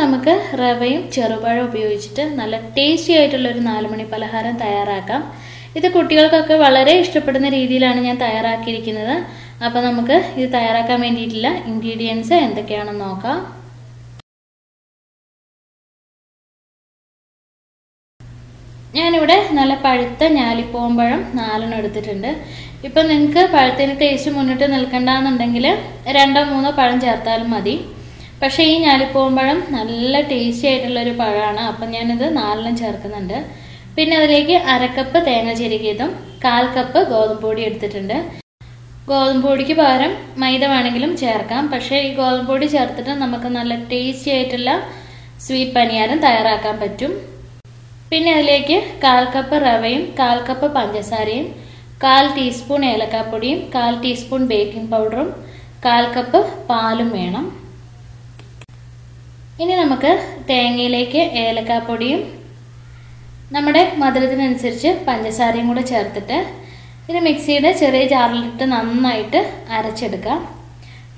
നമുക്ക് റവയും ചെറുപഴം ഉപയോഗിച്ചിട്ട് നല്ല ടേസ്റ്റി ആയിട്ടുള്ള ഒരു നാലുമണി പലഹാരം തയ്യാറാക്കാം. ഇത് കുട്ടികൾക്കൊക്കെ വളരെ ഇഷ്ടപ്പെടുന്ന രീതിയിലാണ് ഞാൻ തയ്യാറാക്കിയിരിക്കുന്നത്. അപ്പോൾ നമുക്ക് ഇത് തയ്യാറാക്കാൻ വേണ്ടിയിട്ടുള്ള ഇൻഗ്രീഡിയൻസ് എന്തൊക്കെയാണെന്ന് നോക്കാം. ഞാനിവിടെ നല്ല പഴുത്ത ഞാലിപ്പോമ്പഴം നാലെണ്ണം എടുത്തിട്ടുണ്ട്. ഇപ്പം നിങ്ങൾക്ക് പഴത്തിന് ടേസ്റ്റ് മുന്നിട്ട് നിൽക്കണ്ടെന്നുണ്ടെങ്കിൽ രണ്ടോ മൂന്നോ പഴം ചേർത്താലും മതി. പക്ഷേ ഈ ഞാലിപ്പൂമ്പഴം നല്ല ടേസ്റ്റി ആയിട്ടുള്ള ഒരു പഴമാണ്. അപ്പം ഞാനിത് നാലെണ്ണം ചേർക്കുന്നുണ്ട്. പിന്നെ അതിലേക്ക് അരക്കപ്പ് തേങ്ങ ചിരകിയതും കാൽ കപ്പ് ഗോതമ്പ് പൊടി എടുത്തിട്ടുണ്ട്. ഗോതമ്പ് പൊടിക്ക് പകരം മൈദ വേണമെങ്കിലും ചേർക്കാം. പക്ഷേ ഈ ഗോതമ്പ് പൊടി ചേർത്തിട്ട് നമുക്ക് നല്ല ടേസ്റ്റി ആയിട്ടുള്ള സ്വീറ്റ് പനിയാരം തയ്യാറാക്കാൻ പറ്റും. പിന്നെ അതിലേക്ക് കാൽ കപ്പ് റവയും കാൽ കപ്പ് പഞ്ചസാരയും കാൽ ടീസ്പൂൺ ഏലക്കാപ്പൊടിയും കാൽ ടീസ്പൂൺ ബേക്കിംഗ് പൗഡറും കാൽ കപ്പ് പാലും വേണം. ഇനി നമുക്ക് തേങ്ങയിലേക്ക് ഏലക്കാപ്പൊടിയും നമ്മുടെ മധുരത്തിനനുസരിച്ച് പഞ്ചസാരയും കൂടെ ചേർത്തിട്ട് ഇത് മിക്സിയുടെ ചെറിയ ജാറിലിട്ട് നന്നായിട്ട് അരച്ചെടുക്കാം.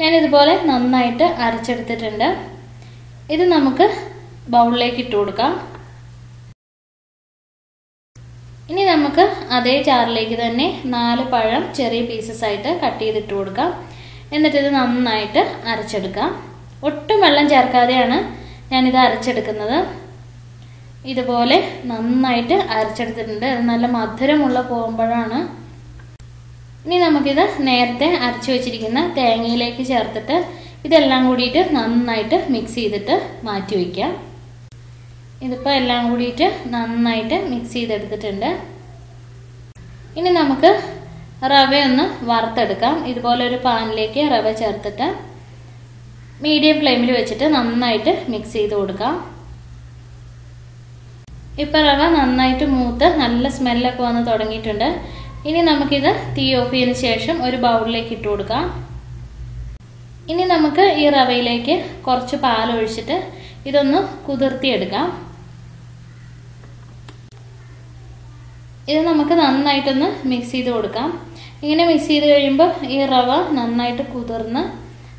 ഞാനിതുപോലെ നന്നായിട്ട് അരച്ചെടുത്തിട്ടുണ്ട്. ഇത് നമുക്ക് ബൗളിലേക്ക് ഇട്ട് കൊടുക്കാം. ഇനി നമുക്ക് അതേ ചാറിലേക്ക് തന്നെ നാല് പഴം ചെറിയ പീസസ് ആയിട്ട് കട്ട് ചെയ്തിട്ട് കൊടുക്കാം. എന്നിട്ട് ഇത് നന്നായിട്ട് അരച്ചെടുക്കാം. ഒട്ടും വെള്ളം ചേർക്കാതെയാണ് ഞാനിത് അരച്ചെടുക്കുന്നത്. ഇതുപോലെ നന്നായിട്ട് അരച്ചെടുത്തിട്ടുണ്ട്. അത് നല്ല മധുരമുള്ള പോകുമ്പോഴാണ്. ഇനി നമുക്കിത് നേരത്തെ അരച്ചു വെച്ചിരിക്കുന്ന തേങ്ങയിലേക്ക് ചേർത്തിട്ട് ഇതെല്ലാം കൂടിയിട്ട് നന്നായിട്ട് മിക്സ് ചെയ്തിട്ട് മാറ്റി വയ്ക്കാം ഇതിപ്പോൾ എല്ലാം കൂടിയിട്ട് നന്നായിട്ട് മിക്സ് ചെയ്തെടുത്തിട്ടുണ്ട്. ഇനി നമുക്ക് റവ ഒന്ന് വറുത്തെടുക്കാം. ഇതുപോലെ ഒരു പാനിലേക്ക് റവ ചേർത്തിട്ട് മീഡിയം ഫ്ലെയിമിൽ വെച്ചിട്ട് നന്നായിട്ട് മിക്സ് ചെയ്ത് കൊടുക്കാം. ഇപ്പം റവ നന്നായിട്ട് മൂത്ത് നല്ല സ്മെല്ലൊക്കെ വന്ന് തുടങ്ങിയിട്ടുണ്ട്. ഇനി നമുക്കിത് തീ ഓഫ് ചെയ്തതിന് ശേഷം ഒരു ബൗളിലേക്ക് ഇട്ട് കൊടുക്കാം. ഇനി നമുക്ക് ഈ റവയിലേക്ക് കുറച്ച് പാലൊഴിച്ചിട്ട് ഇതൊന്ന് കുതിർത്തിയെടുക്കാം. ഇത് നമുക്ക് നന്നായിട്ടൊന്ന് മിക്സ് ചെയ്ത് കൊടുക്കാം. ഇങ്ങനെ മിക്സ് ചെയ്ത് കഴിയുമ്പോൾ ഈ റവ നന്നായിട്ട് കുതിർന്ന്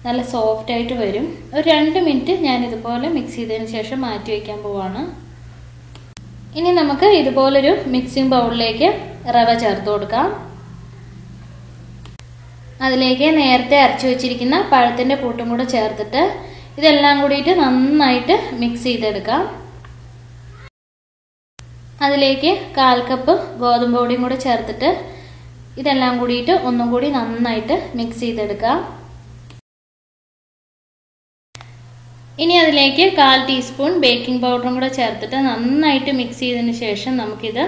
നല്ല സോഫ്റ്റ് ആയിട്ട് വരും. ഒരു രണ്ട് മിനിറ്റ് ഞാൻ ഇതുപോലെ മിക്സ് ചെയ്തതിന് ശേഷം മാറ്റി വയ്ക്കാൻ പോവാണ്. ഇനി നമുക്ക് ഇതുപോലൊരു മിക്സിംഗ് ബൗളിലേക്ക് റവ ചേർത്ത് കൊടുക്കാം. അതിലേക്ക് നേരത്തെ അരച്ചു വെച്ചിരിക്കുന്ന പഴത്തിന്റെ കൂട്ടും കൂടെ ചേർത്തിട്ട് ഇതെല്ലാം കൂടിയിട്ട് നന്നായിട്ട് മിക്സ് ചെയ്തെടുക്കാം. അതിലേക്ക് കാൽ കപ്പ് ഗോതമ്പ് പൊടിയും കൂടെ ചേർത്തിട്ട് ഇതെല്ലാം കൂടിയിട്ട് ഒന്നും കൂടി നന്നായിട്ട് മിക്സ് ചെയ്തെടുക്കാം. ഇനി അതിലേക്ക് കാൽ ടീസ്പൂൺ ബേക്കിംഗ് പൗഡറും കൂടെ ചേർത്തിട്ട് നന്നായിട്ട് മിക്സ് ചെയ്തതിന് ശേഷം നമുക്കിത്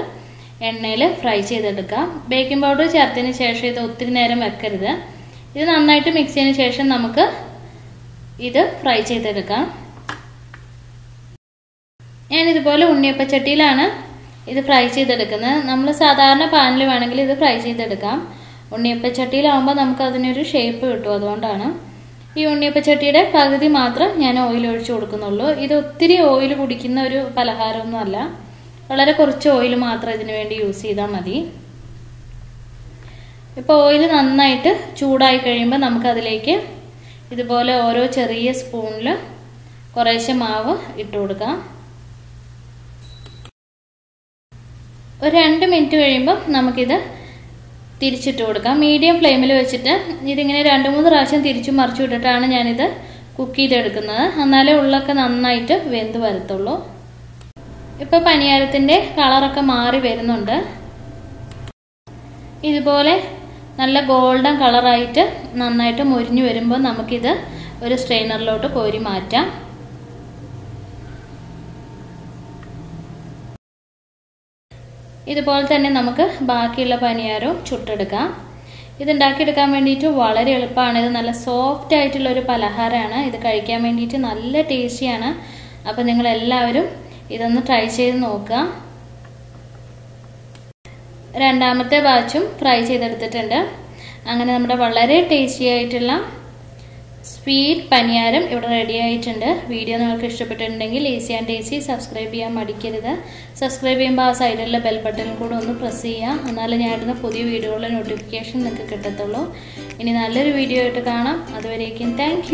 എണ്ണയിൽ ഫ്രൈ ചെയ്തെടുക്കാം. ബേക്കിംഗ് പൗഡർ ചേർത്തതിന് ശേഷം ഇത് ഒത്തിരി നേരം വെക്കരുത്. ഇത് നന്നായിട്ട് മിക്സ് ചെയ്തതിന് ശേഷം നമുക്ക് ഇത് ഫ്രൈ ചെയ്തെടുക്കാം. ഞാൻ ഇതുപോലെ ഉണ്ണിയപ്പച്ചട്ടിയിലാണ് ഇത് ഫ്രൈ ചെയ്തെടുക്കുന്നത്. നമ്മൾ സാധാരണ പാനിൽ വേണമെങ്കിൽ ഇത് ഫ്രൈ ചെയ്തെടുക്കാം. ഉണ്ണിയപ്പച്ചട്ടിയിലാവുമ്പോൾ നമുക്ക് അതിനൊരു ഷേപ്പ് കിട്ടും അതുകൊണ്ടാണ്. ഈ ഉണ്ണിയപ്പച്ചട്ടിയുടെ പകുതി മാത്രം ഞാൻ ഓയിൽ ഒഴിച്ച് കൊടുക്കുന്നുള്ളൂ. ഇത് ഒത്തിരി ഓയിൽ കുടിക്കുന്ന ഒരു പലഹാരമൊന്നുമല്ല. വളരെ കുറച്ച് ഓയിൽ മാത്രം ഇതിനു വേണ്ടി യൂസ് ചെയ്താൽ മതി. ഇപ്പോൾ ഓയിൽ നന്നായിട്ട് ചൂടായി കഴിയുമ്പോൾ നമുക്കതിലേക്ക് ഇതുപോലെ ഓരോ ചെറിയ സ്പൂണിൽ കുറേശ്ശെ മാവ് ഇട്ട് കൊടുക്കാം. ഒരു രണ്ട് മിനിറ്റ് കഴിയുമ്പോൾ നമുക്കിത് തിരിച്ചിട്ട് കൊടുക്കാം. മീഡിയം ഫ്ലെയിമിൽ വെച്ചിട്ട് ഇതിങ്ങനെ രണ്ട് മൂന്ന് പ്രാവശ്യം തിരിച്ചു മറിച്ചു വിട്ടിട്ടാണ് ഞാനിത് കുക്ക് ചെയ്തെടുക്കുന്നത്. എന്നാലേ ഉള്ളൊക്കെ നന്നായിട്ട് വെന്ത് വരത്തുള്ളൂ. ഇപ്പോൾ പനിയാരത്തിന്റെ കളറൊക്കെ മാറി വരുന്നുണ്ട്. ഇതുപോലെ നല്ല ഗോൾഡൻ കളറായിട്ട് നന്നായിട്ട് മുരിഞ്ഞു വരുമ്പോൾ നമുക്കിത് ഒരു സ്ട്രെയിനറിലോട്ട് കോരി മാറ്റാം. ഇതുപോലെ തന്നെ നമുക്ക് ബാക്കിയുള്ള പനിയാരവും ചുട്ടെടുക്കാം. ഇതുണ്ടാക്കിയെടുക്കാൻ വേണ്ടിയിട്ട് വളരെ എളുപ്പമാണ്. ഇത് നല്ല സോഫ്റ്റ് ആയിട്ടുള്ള ഒരു പലഹാരമാണ്. ഇത് കഴിക്കാൻ വേണ്ടിയിട്ട് നല്ല ടേസ്റ്റിയാണ് അപ്പോൾ നിങ്ങൾ എല്ലാവരും ഇതൊന്ന് ട്രൈ ചെയ്ത് നോക്കുക. രണ്ടാമത്തെ ബാച്ചും ഫ്രൈ ചെയ്തെടുത്തിട്ടുണ്ട്. അങ്ങനെ നമ്മുടെ വളരെ ടേസ്റ്റി ആയിട്ടുള്ള സ്വീറ്റ് പനിയാരം ഇവിടെ റെഡി ആയിട്ടുണ്ട്. വീഡിയോ നിങ്ങൾക്ക് ഇഷ്ടപ്പെട്ടിട്ടുണ്ടെങ്കിൽ ഈസി ആൻഡ് ഈസി സബ്സ്ക്രൈബ് ചെയ്യാൻ മടിക്കരുത്. സബ്സ്ക്രൈബ് ചെയ്യുമ്പോൾ ആ സൈഡിലുള്ള ബെൽ ബട്ടൺ കൂടെ ഒന്ന് പ്രസ് ചെയ്യുക. എന്നാലും ഞാൻ ഇടുന്ന പുതിയ വീഡിയോകളുടെ നോട്ടിഫിക്കേഷൻ നിങ്ങൾക്ക് കിട്ടത്തുള്ളൂ. ഇനി നല്ലൊരു വീഡിയോ ആയിട്ട് കാണാം. അതുവരേക്കും താങ്ക്